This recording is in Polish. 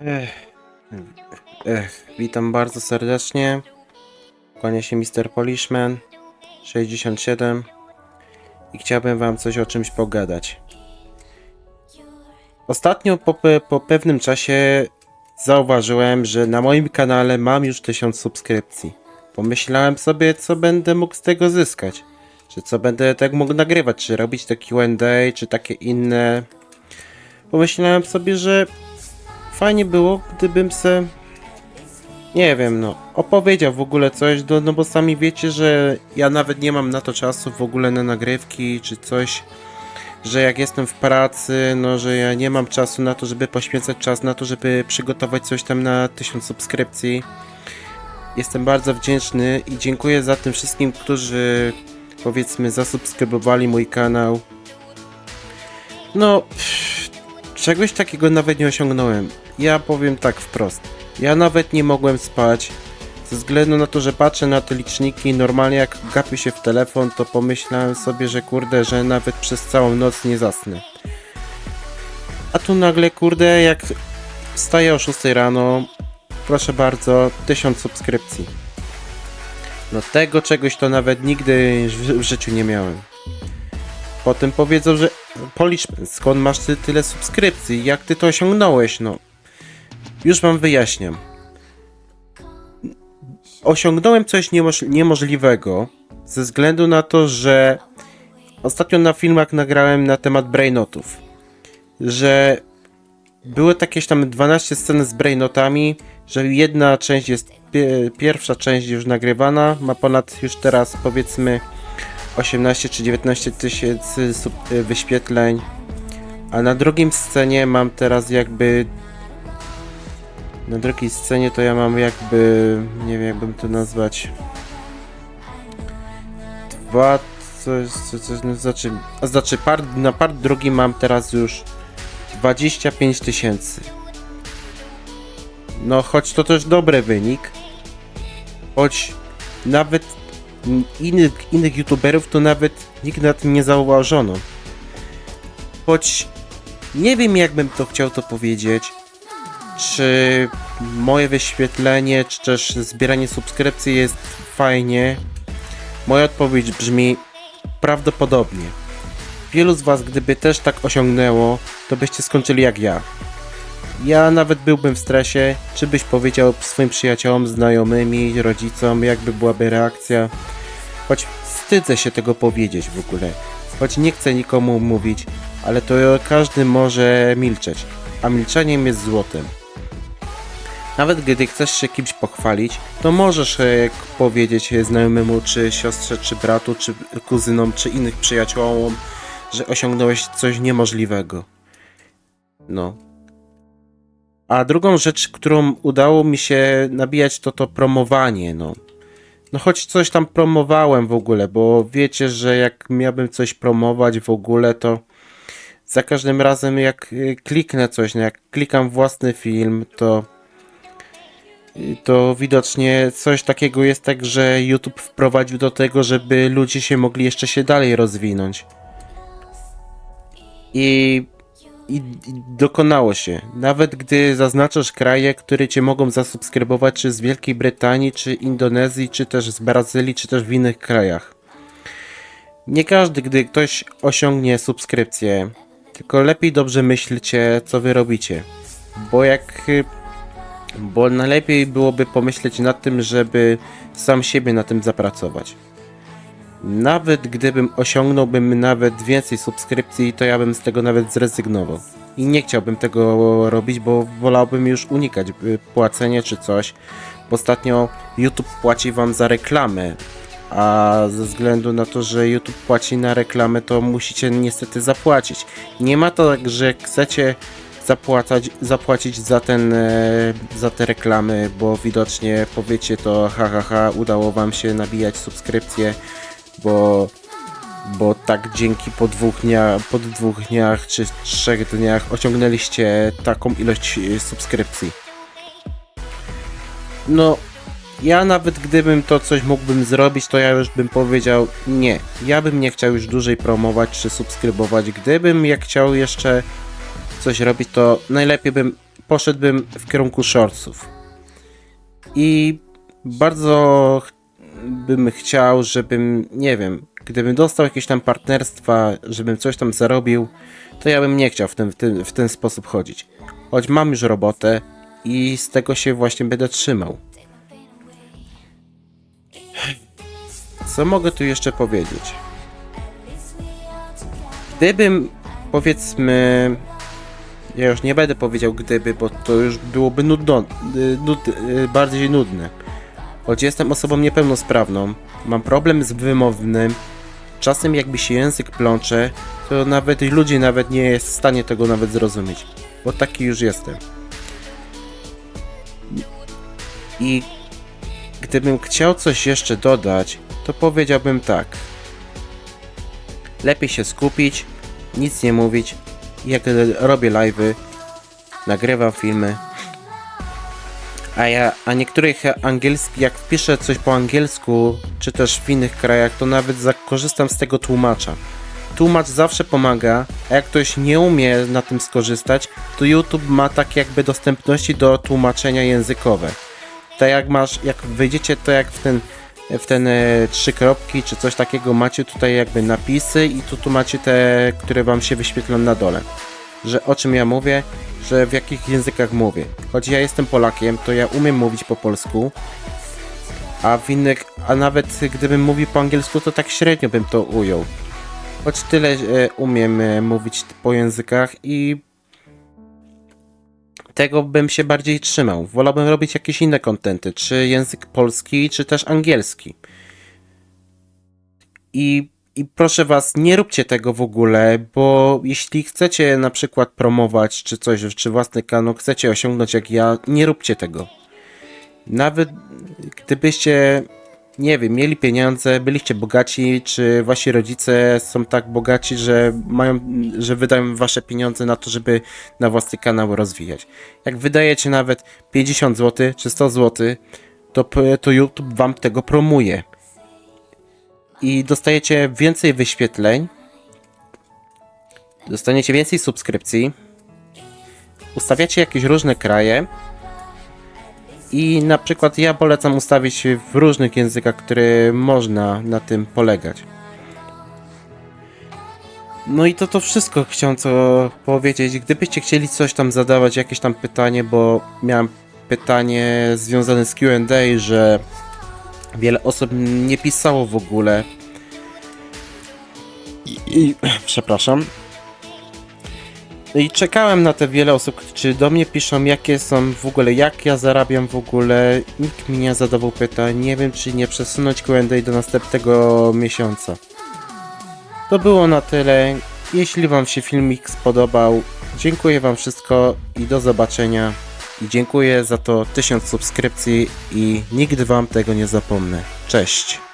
Ech, ech, witam bardzo serdecznie. Kłania się Mr. Polishman 67 i chciałbym wam coś o czymś pogadać. Ostatnio po, po pewnym czasie zauważyłem, że na moim kanale mam już 1000 subskrypcji. Pomyślałem sobie, co będę mógł z tego zyskać. Czy co będę tak mógł nagrywać, czy robić to Q&A, czy takie inne. Pomyślałem sobie, że fajnie było, gdybym se, nie wiem, no, opowiedział w ogóle coś, do, no bo sami wiecie, że ja nawet nie mam na to czasu w ogóle na nagrywki czy coś, że jak jestem w pracy, no, że ja nie mam czasu na to, żeby poświęcać czas na to, żeby przygotować coś tam na 1000 subskrypcji. Jestem bardzo wdzięczny i dziękuję za tym wszystkim, którzy powiedzmy zasubskrybowali mój kanał. No, pff, czegoś takiego nawet nie osiągnąłem. Ja powiem tak wprost. Ja nawet nie mogłem spać. Ze względu na to, że patrzę na te liczniki, normalnie jak gapię się w telefon, to pomyślałem sobie, że kurde, że nawet przez całą noc nie zasnę. A tu nagle, kurde, jak wstaję o 6 rano, proszę bardzo, 1000 subskrypcji. No tego czegoś to nawet nigdy w, życiu nie miałem. Potem powiedzą, że Polisz, skąd masz ty tyle subskrypcji? Jak ty to osiągnąłeś? No, już wam wyjaśniam. Osiągnąłem coś niemoż niemożliwego ze względu na to, że ostatnio na filmach nagrałem na temat brainotów, że były takieś tam 12 scen z brainotami, że jedna część jest, pie pierwsza część już nagrywana, ma ponad już teraz powiedzmy 18 czy 19 tysięcy y, wyświetleń, a na drugim scenie mam teraz jakby na drugiej scenie to ja mam jakby nie wiem jakbym to nazwać dwa coś, coś, coś no, znaczy, znaczy part, na part drugi mam teraz już 25 tysięcy. No choć to też dobry wynik choć nawet innych, innych youtuberów to nawet nikt na tym nie zauważono. Choć nie wiem jakbym to chciał to powiedzieć, czy moje wyświetlenie, czy też zbieranie subskrypcji jest fajnie. Moja odpowiedź brzmi prawdopodobnie. Wielu z was gdyby też tak osiągnęło, to byście skończyli jak ja. Ja nawet byłbym w stresie, czy byś powiedział swoim przyjaciołom, znajomymi, rodzicom, jakby byłaby reakcja. Choć wstydzę się tego powiedzieć w ogóle. Choć nie chcę nikomu mówić, ale to każdy może milczeć, a milczeniem jest złotem. Nawet gdy chcesz się kimś pochwalić, to możesz e, powiedzieć znajomemu, czy siostrze, czy bratu, czy kuzynom, czy innych przyjaciołom, że osiągnąłeś coś niemożliwego. No, a drugą rzecz, którą udało mi się nabijać, to to promowanie, no. No choć coś tam promowałem w ogóle, bo wiecie, że jak miałbym coś promować w ogóle, to za każdym razem jak y, kliknę coś, no jak klikam własny film, to y, to widocznie coś takiego jest tak, że YouTube wprowadził do tego, żeby ludzie się mogli jeszcze się dalej rozwinąć. I i, i dokonało się. Nawet gdy zaznaczasz kraje, które cię mogą zasubskrybować, czy z Wielkiej Brytanii, czy Indonezji, czy też z Brazylii, czy też w innych krajach. Nie każdy, gdy ktoś osiągnie subskrypcję, tylko lepiej dobrze myślcie, co wy robicie. Bo jak. Bo najlepiej byłoby pomyśleć nad tym, żeby sam siebie na tym zapracować. Nawet gdybym osiągnąłbym nawet więcej subskrypcji, to ja bym z tego nawet zrezygnował. I nie chciałbym tego robić, bo wolałbym już unikać y, płacenia czy coś. Ostatnio YouTube płaci wam za reklamę, a ze względu na to, że YouTube płaci na reklamę, to musicie niestety zapłacić. Nie ma to tak, że chcecie zapłacać, zapłacić za, ten, e, za te reklamy, bo widocznie powiecie to ha ha ha, udało wam się nabijać subskrypcje, bo, bo tak dzięki po dwóch, dnia, po dwóch dniach czy trzech dniach osiągnęliście taką ilość e, subskrypcji. No, ja nawet gdybym to coś mógłbym zrobić, to ja już bym powiedział nie. Ja bym nie chciał już dłużej promować czy subskrybować. Gdybym jak chciał jeszcze coś robić, to najlepiej bym poszedłbym w kierunku shortsów. I bardzo bym chciał, żebym, nie wiem, gdybym dostał jakieś tam partnerstwa, żebym coś tam zarobił, to ja bym nie chciał w ten, w ten, w ten sposób chodzić. Choć mam już robotę i z tego się właśnie będę trzymał. Co mogę tu jeszcze powiedzieć? Gdybym, powiedzmy, ja już nie będę powiedział gdyby, bo to już byłoby nudno, y, nud, y, bardziej nudne. Choć jestem osobą niepełnosprawną, mam problem z wymownym, czasem jakby się język plącze, to nawet i ludzie nawet nie jest w stanie tego nawet zrozumieć, bo taki już jestem. I gdybym chciał coś jeszcze dodać, to powiedziałbym tak. Lepiej się skupić, nic nie mówić. Jak robię live'y, nagrywam filmy. A ja, a niektórych angielskich, jak wpiszę coś po angielsku, czy też w innych krajach, to nawet korzystam z tego tłumacza. Tłumacz zawsze pomaga, a jak ktoś nie umie na tym skorzystać, to YouTube ma tak jakby dostępności do tłumaczenia językowe. Tak jak masz, jak wejdziecie to jak w ten, w ten e, trzy kropki czy coś takiego, macie tutaj jakby napisy i tu, tu macie te, które wam się wyświetlą na dole. Że o czym ja mówię, że w jakich językach mówię. Choć ja jestem Polakiem, to ja umiem mówić po polsku, a w innych, a nawet gdybym mówił po angielsku, to tak średnio bym to ujął. Choć tyle e, umiem e, mówić po językach i tego bym się bardziej trzymał. Wolałbym robić jakieś inne kontenty, czy język polski, czy też angielski. I, I proszę was, nie róbcie tego w ogóle, bo jeśli chcecie na przykład promować, czy coś, czy własny kanał chcecie osiągnąć jak ja, nie róbcie tego. Nawet gdybyście, nie wiem, mieli pieniądze, byliście bogaci, czy wasi rodzice są tak bogaci, że mają, że wydają wasze pieniądze na to, żeby na własny kanał rozwijać. Jak wydajecie nawet 50 zł czy 100 zł, to, to YouTube wam tego promuje. I dostajecie więcej wyświetleń, dostaniecie więcej subskrypcji, ustawiacie jakieś różne kraje i na przykład ja polecam ustawić w różnych językach, które można na tym polegać. No i to to wszystko chciałem co powiedzieć. Gdybyście chcieli coś tam zadawać, jakieś tam pytanie, bo miałem pytanie związane z Q&A, że wiele osób nie pisało w ogóle. I, i przepraszam. No i czekałem na te wiele osób, czy do mnie piszą, jakie są w ogóle, jak ja zarabiam w ogóle. Nikt mi nie zadawał pytań. Nie wiem, czy nie przesunąć Q&A do następnego miesiąca. To było na tyle. Jeśli Wam się filmik spodobał, dziękuję Wam wszystko i do zobaczenia. Dziękuję za to 1000 subskrypcji i nigdy Wam tego nie zapomnę. Cześć!